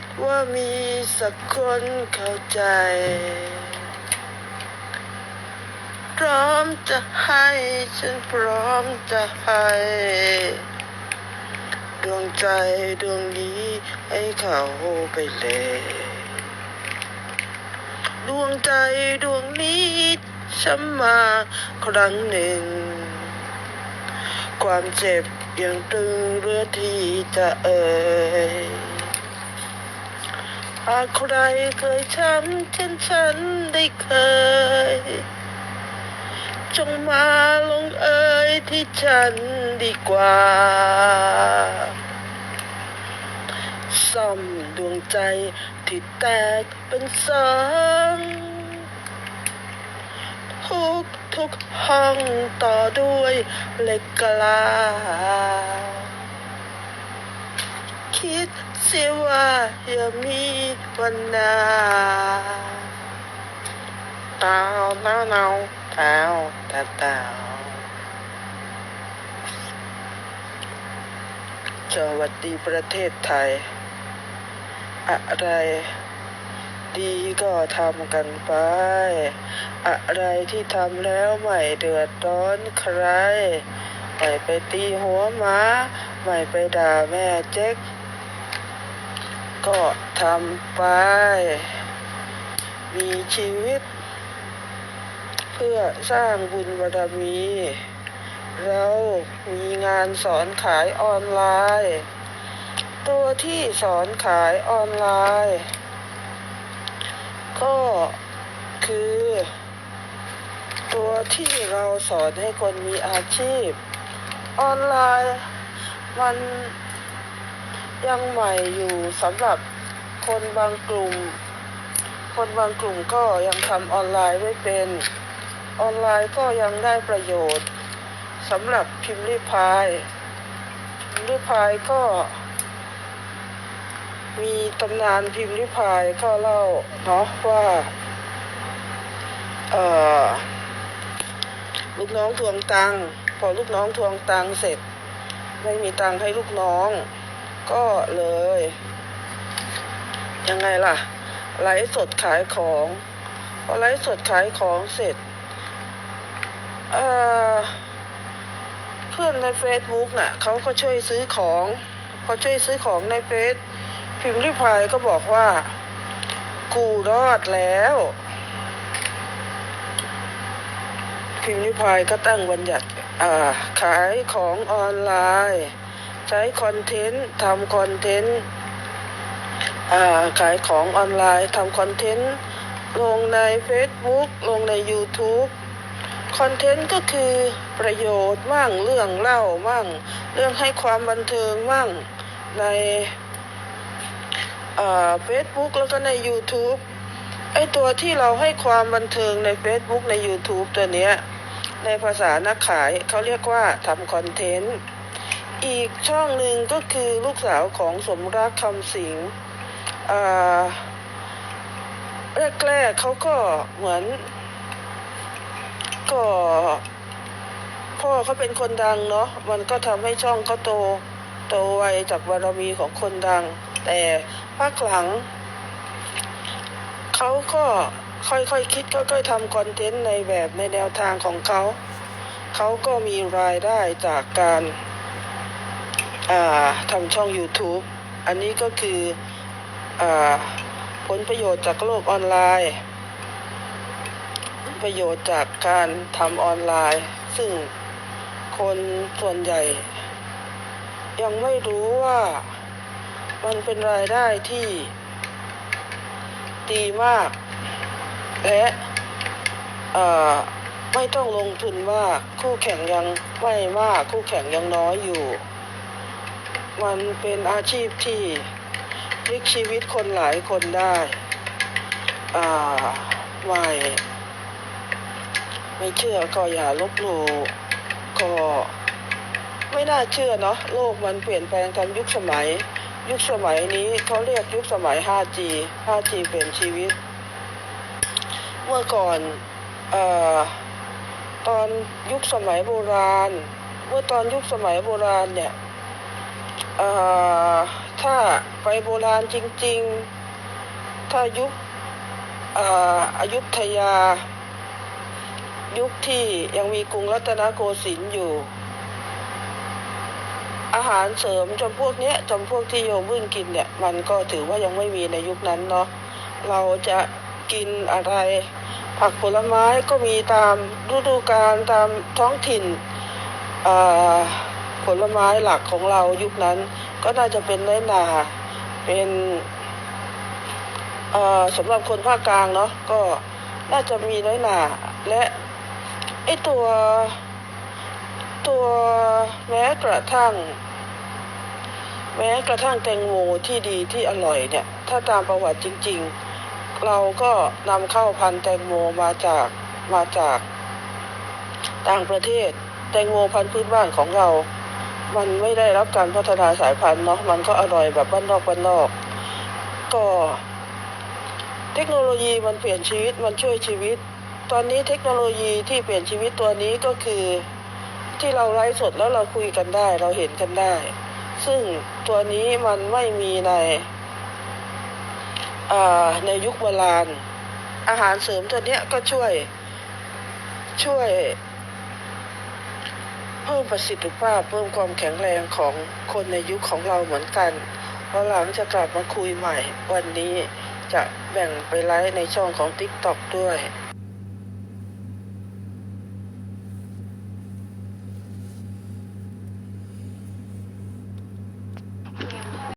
ดว่ามีสักคนเข้าใจ พร้อมจะให้ ฉันพร้อมจะให้ ดวงใจดวงนี้ให้เขาไปเลย ดวงใจดวงนี้ช้ำมาครั้งหนึ่ง ความเจ็บยังตึงเรือที่จะเอ่ยากใครเคยช้ำเช่นฉันได้เคย จงมาลงเอยที่ฉันดีกว่าซ่อมดวงใจที่แตกเป็นสองทุกทุกห้องต่อด้วยเหล็กกลาคิด เสียว่าอย่ามีวันหนาตาวนาวหนาวตาวตาตาวสวัสดีประเทศไทย อะไร ดีก็ทำกันไป อะไรที่ทำแล้วไม่เดือดร้อนใครไม่ไปตีหัวหมา ไม่ไปด่าแม่เจ๊ก ก็ทำไป มีชีวิต เพื่อสร้างบุญบารมีเรามีงานสอนขายออนไลน์ ตัวที่สอนขายออนไลน์ ก็คือ ตัวที่เราสอนให้คนมีอาชีพ ออนไลน์มัน ยังใหม่อยู่สำหรับคนบางกลุ่ม คนบางกลุ่มก็ยังทำออนไลน์ไม่เป็น ออนไลน์ก็ยังได้ประโยชน์สำหรับพิมพ์รีพายพิมพ์รีพายก็ มีตำนานพิมพ์ริพายก็เล่าเนาะว่าเอ่อลูกน้องทวงตังพอลูกน้องทวงตังเสร็จ ไม่มีตังให้ลูกน้อง ก็เลย ยังไงล่ะ ไลฟ์สดขายของพอไลฟ์สดขายของเสร็จเอ่อเพื่อนในเฟซบุ๊กน่ะเขาก็ช่วยซื้อของพอช่วยซื้อของในเฟซพิมพ์ริพายก็บอกว่า กูรอดแล้ว พิมพ์ริพายก็ตั้งบัญญัติขายของออนไลน์ ใช้คอนเทนต์ทำคอนเทนต์ขายของออนไลน์ทำคอนเทนต์ลงใน Facebook ลงใน YouTube คอนเทนต์ก็คือประโยชน์มั่งเรื่องเล่ามั่ง เรื่องให้ความบันเทิงมั่งในเฟซบุ๊กแล้วก็ใน YouTube ไอตัวที่เราให้ความบันเทิงใน Facebook ใน YouTube ตัวเนี้ย ในภาษานักขายเขาเรียกว่าทำคอนเทนต์ อีกช่องหนึ่งก็คือลูกสาวของสมรักคำสิงแรกๆเขาก็เหมือน ก็ พ่อเขาเป็นคนดังเนาะมันก็ทำให้ช่องเขาโต โตไวจากบารมีของคนดัง แต่ภาคหลังเขาก็ค่อยๆคคิดค่อยๆทำคอนเทนต์ในแบบในแนวทางของเขา เขาก็มีรายได้จากการ ทำช่อง YouTube อันนี้ก็คืออผลประโยชน์จากโลกออนไลน์ ประโยชน์จากการทำออนไลน์ ซึ่งคนส่วนใหญ่ ยังไม่รู้ว่ามันเป็นรายได้ที่ดีมาก และไม่ต้องลงทุนมาก คู่แข่งยังไม่มาก คู่แข่งยังน้อยอยู่ มันเป็นอาชีพที่พลิกชีวิตคนหลายคนได้อ่าไม่ไม่เชื่อก็อย่าลบหลู่ก็ไม่น่าเชื่อเนาะโลกมันเปลี่ยนแปลงตามยุคสมัย ยุคสมัยนี้เขาเรียกยุคสมัย 5G 5G เปลี่ยนชีวิต เมื่อก่อนเอ่อตอนยุคสมัยโบราณ เมื่อตอนยุคสมัยโบราณเนี่ย เอ่อถ้าไปโบราณจริง ๆ ถ้ายุคอายุทยา ยุคที่ยังมีกรุงรัตนโกสินทร์อยู่ อาหารเสริมจำพวกเนี้ยจำพวกที่โยมพึ่งกินเนี่ย มันก็ถือว่ายังไม่มีในยุคนั้นเนาะเราจะกินอะไร ผักผลไม้ก็มีตามฤดูกาลตามท้องถิ่นอา ลไม้หลักของเรายุคนั้น ก็น่าจะเป็นน้อยนาเป็นสำหรับคนภาคกลางเนาะก็น่าจะมีน้อยนาและไอตัว ตัวแม้กระทั่ง แม้กระทั่งแตงโมที่ดีที่อร่อยเนี่ย ถ้าตามประวัติจริง ๆ เราก็นำเข้าพันธุ์แตงโมมาจากมาจากต่างประเทศ แตงโมพันธุ์พื้นบ้านของเรา มันไม่ได้รับการพัฒนาสายพันธุ์เนาะมันก็อร่อยแบบบ้านนอกบ้านนอก ก็เทคโนโลยีมันเปลี่ยนชีวิตมันช่วยชีวิต ตอนนี้เทคโนโลยีที่เปลี่ยนชีวิตตัวนี้ก็คือ ที่เราไลฟ์สดแล้วเราคุยกันได้ เราเห็นกันได้ ซึ่งตัวนี้มันไม่มีในอ่าในยุคโบราณอาหารเสริมตัวเนี้ยก็ช่วยช่วย เพิ่มประสิทธิภาพเพิ่มความแข็งแรงของคนในยุคของเราเหมือนกันเพราะหลังจะกลับมาคุยใหม่ วันนี้จะแบ่งไปไลฟ์ในช่องของ TikTok ด้วย